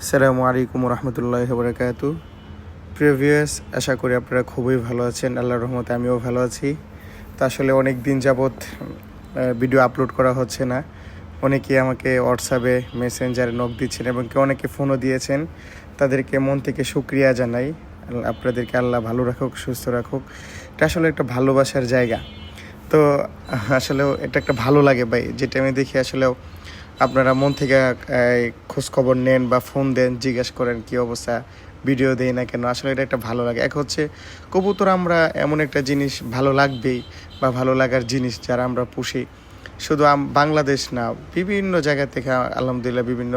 আসসালামু আলাইকুম রহমতুল্লাহ বরকাত প্রিভিয়াস আশা করি আপনারা খুবই ভালো আছেন। আল্লাহ রহমতে আমিও ভালো আছি। তো আসলে অনেক দিন যাবৎ ভিডিও আপলোড করা হচ্ছে না। অনেকে আমাকে হোয়াটসঅ্যাপে মেসেঞ্জারে নক দিচ্ছেন এবং কেউ অনেকে ফোনও দিয়েছেন। তাদেরকে মন থেকে সুক্রিয়া জানাই। আপনাদেরকে আল্লাহ ভালো রাখুক, সুস্থ রাখুক। এটা আসলে একটা ভালোবাসার জায়গা। তো আসলেও এটা একটা ভালো লাগে ভাই। যেটা আমি দেখি আসলেও আপনারা মন থেকে খোঁজ খবর নেন বা ফোন দেন, জিজ্ঞেস করেন কি অবস্থা, ভিডিও দেই না কেন, আসলে এটা একটা ভালো লাগে। এক হচ্ছে, কবুতর আমরা এমন একটা জিনিস ভালো লাগবেই বা ভালো লাগার জিনিস যারা আমরা পুষি। শুধু বাংলাদেশ না, বিভিন্ন জায়গা থেকে আলহামদুলিল্লাহ বিভিন্ন,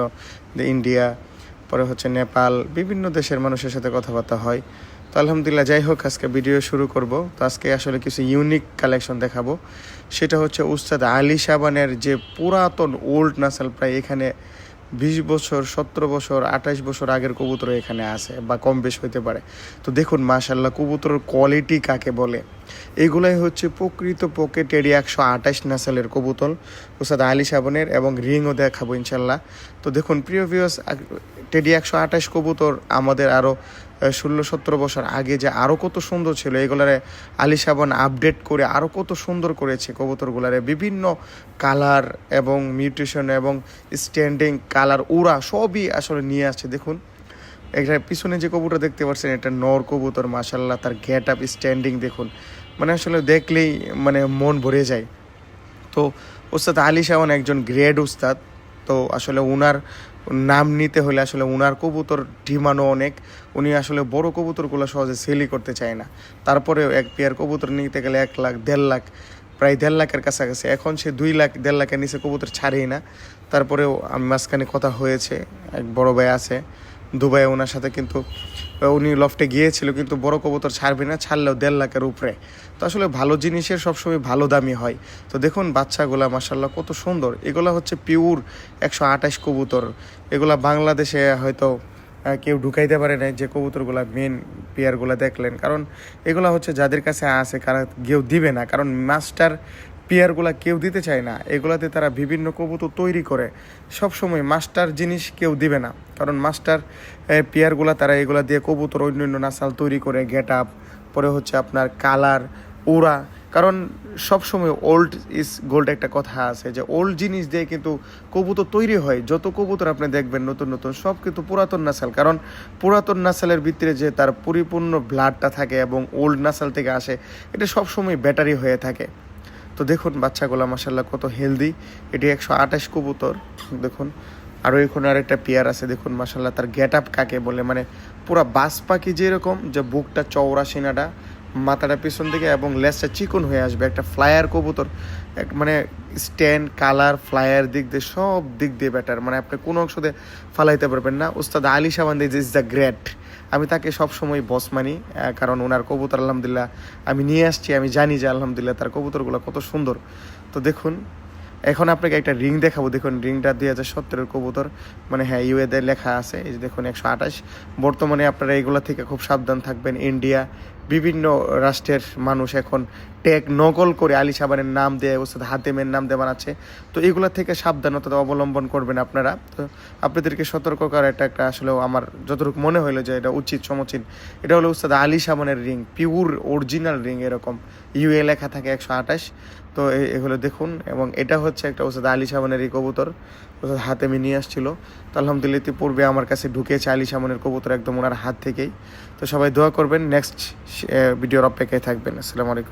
ইন্ডিয়া পরে হচ্ছে নেপাল, বিভিন্ন দেশের মানুষের সাথে কথাবার্তা হয়। তো আলহামদুলিল্লাহ, যাই হোক, আজকে ভিডিও শুরু করব। তো আজকে আসলে কিছু ইউনিক কালেকশন দেখাবো। সেটা হচ্ছে উস্তাদ আলী সাবানের যে পুরাতন ওল্ড নাসাল, প্রায় এখানে বিশ বছর, সতেরো বছর আঠাশ বছর আগের কবুতর এখানে আছে বা কম বেশ হইতে পারে। তো দেখুন মাশাল্লাহ কবুতরের কোয়ালিটি কাকে বলে? এগুলাই হচ্ছে প্রকৃত পকেটেরই একশো আঠাশ নাসালের কবুতর। উস্তাদ আলী সাবনের এবং রিংও দেখাবো ইনশাল্লাহ। তো দেখুন, প্রিয় ভিউস টেডি একশো আঠাশ কবুতর আমাদের আরও ষোলো সতেরো বছর আগে যে আরও কত সুন্দর ছিল, এগুলারে আলি সাবান আপডেট করে আরও কত সুন্দর করেছে কবুতরগুলারে। বিভিন্ন কালার এবং মিউটেশন এবং স্ট্যান্ডিং কালার, উড়া সবই আসলে নিয়ে আসছে। দেখুন এটা পিছনে যে কবুতর দেখতে পাচ্ছেন, এটা নর কবুতর মাসাল্লাহ তার গেট আপ স্ট্যান্ডিং দেখুন। মানে আসলে দেখলেই মানে মন ভরে যায়। তো ওস্তাদ আলী সাওয়ান একজন গ্রেড উস্তাদ তো আসলে উনার নাম নিতে হলে আসলে উনার কবুতর ডিমান্ডও অনেক। উনি আসলে বড় কবুতরগুলো সহজে সেলই করতে চায় না। তারপরে এক পেয়ার কবুতর নিতে গেলে এক লাখ, দেড় লাখ, প্রায় দেড় লাখের কাছাকাছি। এখন সে দুই লাখ, দেড় লাখের নিচে কবুতর ছাড়েই না। তারপরেও আমি মাঝখানে কথা হয়েছে, এক বড় ভাই আছে। দুবাই ওনার সাথে কিন্তু উনি লফটে গিয়েছিল, কিন্তু বড় কবুতর ছাড়বে না, ছাড়লেও দেড় লাখের উপরে। তো আসলে ভালো জিনিসের সবসময় ভালো দামি হয়। তো দেখুন বাচ্চাগুলা মাসাল্লাহ কত সুন্দর। এগুলা হচ্ছে পিওর একশো আঠাশ কবুতর। এগুলা বাংলাদেশে হয়তো কেউ ঢুকাইতে পারে না যে কবুতরগুলা মেন পেয়ারগুলা দেখলেন। কারণ এগুলা হচ্ছে যাদের কাছে আছে, কারা কেউ দিবে না। কারণ মাস্টার পেয়ারগুলা কেউ দিতে চায় না, এগুলাতে তারা বিভিন্ন কবুতর তৈরি করে। সব সময় মাস্টার জিনিস কেউ দিবে না, কারণ মাস্টার পেয়ারগুলা তারা এগুলা দিয়ে কবুতর অন্য অন্য নাসাল তৈরি করে, গেট আপ, পরে হচ্ছে আপনার কালার ওরা কারণ সবসময় ওল্ড ইজ গোল্ড একটা কথা আছে যে, ওল্ড জিনিস দিয়ে কিন্তু কবুতর তৈরি হয়, যত কবুতর আপনি দেখবেন নতুন নতুন, সব কিন্তু পুরাতন নাসাল, কারণ পুরাতন নাসালের ভিতরে যে তার পরিপূর্ণ ব্লাডটা থাকে এবং ওল্ড নাসাল থেকে আসে, এটা সবসময় ব্যাটারি হয়ে থাকে। তো দেখুন বাচ্চাগুলো মাসাল্লাহ কত হেলদি এটি একশো আঠাশ কবুতর, দেখুন। আরও এখানে আরেকটা পেয়ার আছে, দেখুন মাসাল্লাহ তার গেট আপ কাকে বলে মানে পুরো বাস পাখি যেরকম, যে বুকটা চওড়া, সিনাটা, মাথাটা পিছন দিকে এবং লেজটা চিকন হয়ে আসবে। একটা ফ্লায়ার কবুতর মানে স্ট্যান্ড কালার ফ্লায়ার দিক দিয়ে সব দিক দিয়ে ব্যাটার মানে আপনি কোনো অংশ দিয়ে ফালাইতে পারবেন না। Ustad Ali Sabandi is the great আমি তাকে সবসময় বস মানি কারণ ওনার কবুতর, আলহামদুলিল্লাহ, আমি নিয়ে আসছি, আমি জানি যে, আলহামদুলিল্লাহ, তার কবুতরগুলো কত সুন্দর। তো দেখুন এখন আপনাকে একটা রিং দেখাবো। দেখুন রিংটা দুই হাজার সতেরোর কবুতর। মানে হ্যাঁ ইউএদের লেখা আছে। এই যে দেখুন, একশো আঠাশ। বর্তমানে আপনারা এগুলো থেকে খুব সাবধান থাকবেন। ইন্ডিয়া বিভিন্ন রাষ্ট্রের মানুষ এখন ট্যাগ নকল করে আলি সাবানের নাম দিয়ে, ওস্তাদ হাতেমের নাম দিয়ে বানাচ্ছে। তো এগুলো থেকে সাবধানতা অবলম্বন করবেন আপনারা। তো আপনাদেরকে সতর্ক করা এটা একটা আসলে আমার যতটুকু মনে হলো যে এটা উচিত সমচিন। এটা হলো উস্তাদ আলি সাবানের রিং পিওর অরিজিনাল রিং এরকম। ইউএ লেখা থাকে একশো আঠাশ। তো এগুলো দেখুন, এবং এটা হচ্ছে একটা ওসাদ আলি সাবানের এই কবুতর। ওসাদ হাতে আমি নিয়ে আসছিল। তো আলহামদুলিল্লাহ ইতিপূর্বে আমার কাছে ঢুকেছে আলি সাবানের কবুতর একদম ওনার হাত থেকেই। তো সবাই দোয়া করবেন নেক্সট ভিডিওর অপেক্ষায় থাকবেন। আসসালামু আলাইকুম।